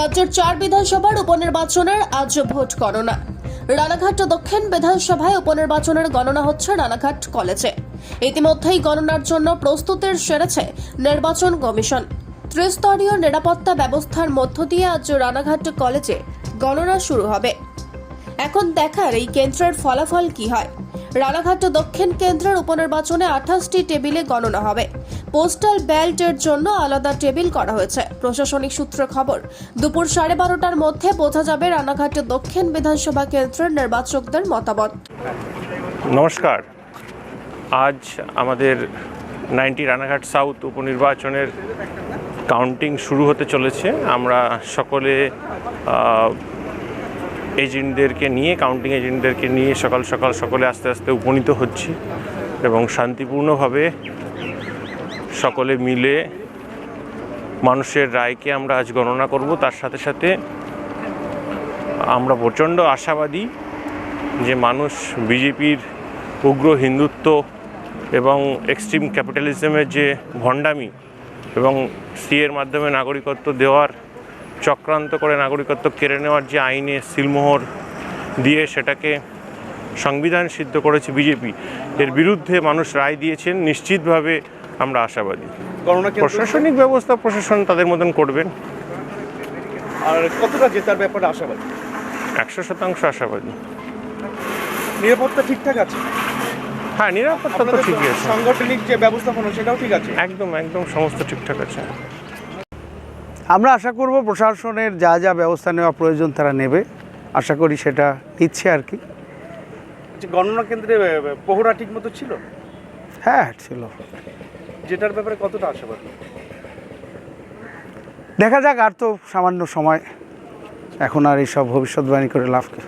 রাজ্যের চার বিধানসভার উপনির্বাচনের আজ ভোট গণনা। রানাঘাট দক্ষিণ বিধানসভায় উপনির্বাচনের গণনা হচ্ছে রানাঘাট কলেজে। ইতিমধ্যেই গণনার জন্য প্রস্তুতির সেরেছে নির্বাচন কমিশন। ত্রিস্তরীয় নিরাপত্তা ব্যবস্থার মধ্য দিয়ে আজ রানাঘাট কলেজে গণনা শুরু হবে। এখন দেখার এই কেন্দ্রের ফলাফল কি হয়। রানাঘাট দক্ষিণ কেন্দ্রের উপনির্বাচনে আঠাশটি টেবিলে গণনা হবে। পোস্টাল ব্যালটের জন্য আলাদা টেবিল করা হয়েছে। প্রশাসনিক সূত্রে খবর, দুপুর সাড়ে বারোটার মধ্যে বোঝা যাবে রানাঘাট দক্ষিণ বিধানসভা কেন্দ্রের নির্বাচকদের মতামত। নমস্কার। আজ আমাদের নাইনটি রানাঘাট সাউথ উপনির্বাচনের কাউন্টিং শুরু হতে চলেছে। আমরা সকলে এজেন্টদেরকে নিয়ে, কাউন্টিং এজেন্টদেরকে নিয়ে সকাল সকাল সকলে আস্তে আস্তে উপনীত হচ্ছি এবং শান্তিপূর্ণভাবে সকলে মিলে মানুষের রায়কে আমরা আজ গণনা করব। তার সাথে সাথে আমরা প্রচণ্ড আশাবাদী যে মানুষ বিজেপির উগ্র হিন্দুত্ব এবং এক্সট্রিম ক্যাপিটালিজমের যে ভণ্ডামি এবং সিএর মাধ্যমে নাগরিকত্ব দেওয়ার চক্রান্ত করে নাগরিকত্ব কেড়ে নেওয়ার যে আইনে সিলমোহর দিয়ে সেটাকে সংবিধান সিদ্ধ করেছে বিজেপি, এর বিরুদ্ধে মানুষ রায় দিয়েছেন। নিশ্চিতভাবে আমরা আশাবাদী। প্রশাসনিক ব্যবস্থা প্রশাসন তাদের মতন করবেন আর কতটা জেতার ব্যাপারে আশাবাদী? একশো শতাংশ আশাবাদী। নিরাপত্তা ঠিকঠাক আছে? হ্যাঁ নিরাপত্তা তো ঠিকই আছে। সাংগঠনিক যে ব্যবস্থাপনা সেটাও ঠিক আছে? একদম একদম সমস্ত ঠিকঠাক আছে। আমরা আশা করব প্রশাসনের যা যা ব্যবস্থা নেওয়া প্রয়োজন তারা নেবে। আশা করি সেটা নিচ্ছে আর কি। গণনা কেন্দ্রে পহরা ঠিক মতো ছিল? হ্যাঁ ছিল। যেটার ব্যাপারে কতটা আশাবাদী? দেখা যাক আর তো সামান্য সময়। এখন আর এইসব ভবিষ্যৎবাণী করে লাভ কি?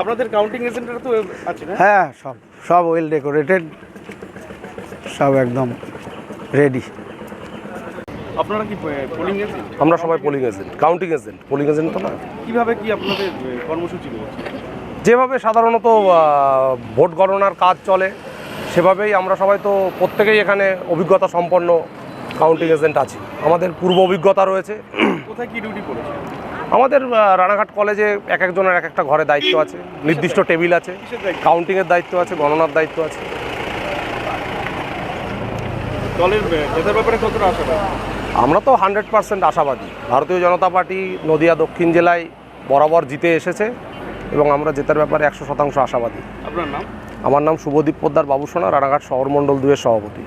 আপনাদের কাউন্টিং এজেন্টরা তো আছে না? হ্যাঁ সব সব ওয়েল ডেকোরেটেড সব একদম রেডি আপনারা কি পোলিং এজেন্ট আমরা সবাই polling agent counting agent polling agent তো না? কীভাবে কি আপনাদের কর্মসূচি যেভাবে সাধারণত ভোট গণনার কাজ চলে সেভাবেই আমরা সবাই তো প্রত্যেকেই এখানে অভিজ্ঞতা সম্পন্ন কাউন্টিং এজেন্ট আছি। আমাদের পূর্ব অভিজ্ঞতা রয়েছে। কোথায় কি ডিউটি পড়েছে? আমাদের রানাঘাট কলেজে এক একজনের এক একটা ঘরে দায়িত্ব আছে। নির্দিষ্ট টেবিল আছে। কাউন্টিংয়ের দায়িত্ব? আছে গণনার দায়িত্ব আছে। দলের আহ, জেতার ব্যাপারে কতটা আশাবাদী? আমরা তো হান্ড্রেড পার্সেন্ট আশাবাদী। ভারতীয় জনতা পার্টি নদিয়া দক্ষিণ জেলায় বরাবর জিতে এসেছে এবং আমরা জেতার ব্যাপারে একশো শতাংশ আশাবাদী। আপনার নাম? আমার নাম শুভদীপ পোদ্দার বাবুসোনা রানাঘাট শহর মণ্ডল দুয়ের সভাপতি.